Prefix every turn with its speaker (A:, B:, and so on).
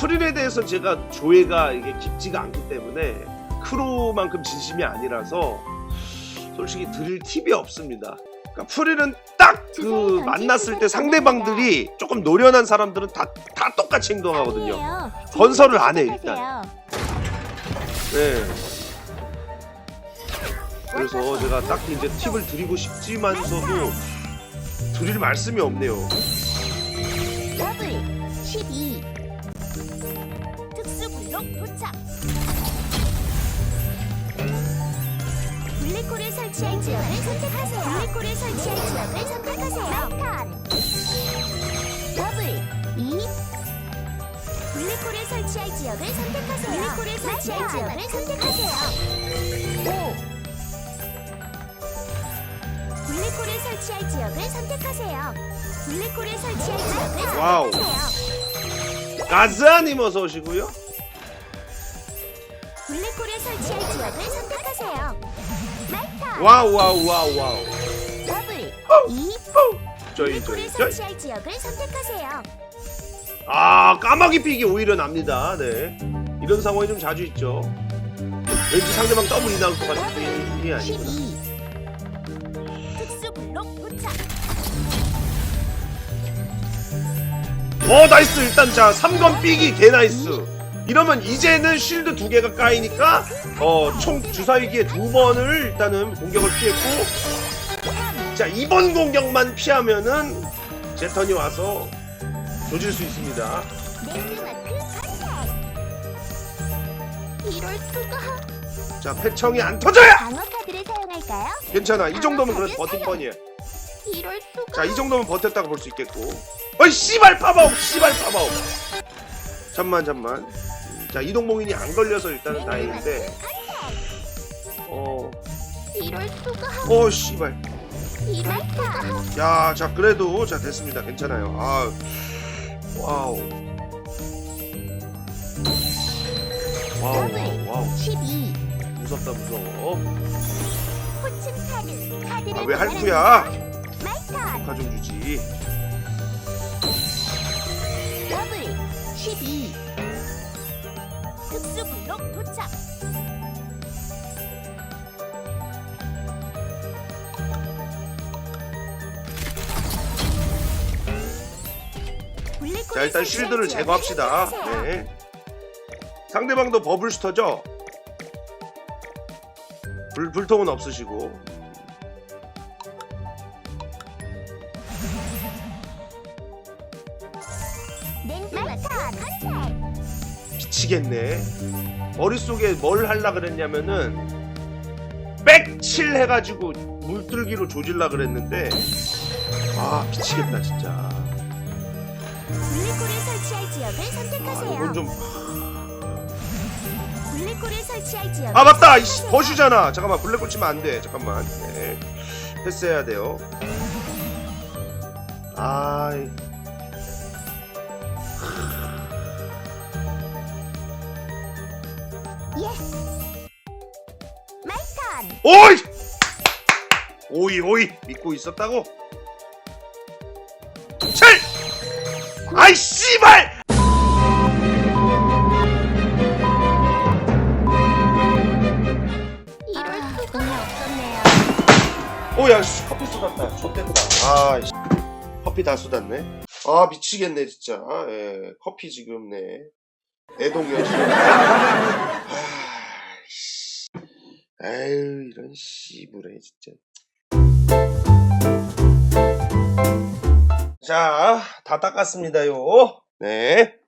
A: 프릴에 대해서 제가 조회가 이게 깊지가 않기 때문에 크로만큼 진심이 아니라서 솔직히 드릴 팁이 없습니다. 그러니까 프릴은 딱 그 만났을 때 상대방들이 조금 노련한 사람들은 다, 다 똑같이 행동하거든요. 건설을 안 해,
B: 선택하세요.
A: 네. 그래서 제가 딱히 이제 팁을 드리고 싶지만서도 드릴 말씀이 없네요.
B: 더블 12 블록 도착. 블랙홀을 설치할 지역을 선택하세요. 블랙홀을 설치할 지역을 선택하세요. 마이턴 더블 2 블랙홀을 설치할 지역을 선택하세요. 블랙홀을 설치할 지역을 선택하세요. 5 블랙홀을 설치할 지역을 선택하세요. 블랙홀을 설치할 지역을
A: 와우.
B: 선택하세요.
A: 가즈아님 어서 오시고요.
B: 블랙홀을 설치할 지역을 선택하세요. 마이턴
A: 와우 와우 와우 와우.
B: 더블 2
A: 저희
B: 블랙홀을
A: 저희 저희.
B: 설치할 지역을 선택하세요.
A: 아 까마귀 픽이 오히려 납니다. 네. 이런 상황이 좀 자주 있죠. 왠지 상대방 더블이 나올 것 같은 느낌이 아니구나.
B: 12 특수 블록 도착.
A: 어 나이스 일단 자 3건 삑이 개 나이스. 이러면 이제는 쉴드 두 개가 까이니까 어 총 주사위기에 두 번을 일단은 공격을 피했고 자 이번 공격만 피하면은 제 턴이 와서 조질 수 있습니다. 자 패청이 안
B: 사용할까요?
A: 괜찮아 이 정도면 그래도 버틴 뻔이야.
B: 이럴 수가.
A: 자이 정도면 버텼다고 볼 수 있겠고 어이 씨발 파바옥 씨발 파바옥 잠만 잠만 자 이동봉인이 안 걸려서 일단은 다행인데. 어...
B: 이럴 수가.
A: 어 씨발.
B: 이럴 수가.
A: 야 자 그래도 자 됐습니다. 괜찮아요. 아 와우. 와우 와우 와우.
B: 12
A: 무섭다 무서워.
B: 호칭 카드. 카드를
A: 아 왜. 할구야?
B: 마이턴
A: 가좀 주지.
B: 더블 12 특수 블록 도착.
A: 자 일단 쉴드를 제거합시다. 네. 상대방도 버블스터죠? 불, 불통은 없으시고.
B: 마이턴
A: 미치겠네. 머릿속에 뭘 할라 그랬냐면은 백칠 해가지고 물들기로 조질라 그랬는데 아 미치겠다 진짜.
B: 블랙홀을 설치할 지역을
A: 아
B: 선택하세요.
A: 이건 좀...
B: 블랙홀을 설치할 지역을
A: 아 맞다! 이씨. 버슈잖아! 잠깐만 블랙홀 치면 안돼. 잠깐만. 네. 패스해야 돼요. 아이 오이! 오이 오이 믿고 있었다고? 7! 아이 씨발!
B: 이럴 수가 운이 없었네요.
A: 오야 씨 커피 쏟았다 좆됐다 아 씨. 커피 다 쏟았네 아 미치겠네 진짜 예 커피 지금 네 아씨 아유 이런 씨부레 진짜. 자 다 닦았습니다요. 네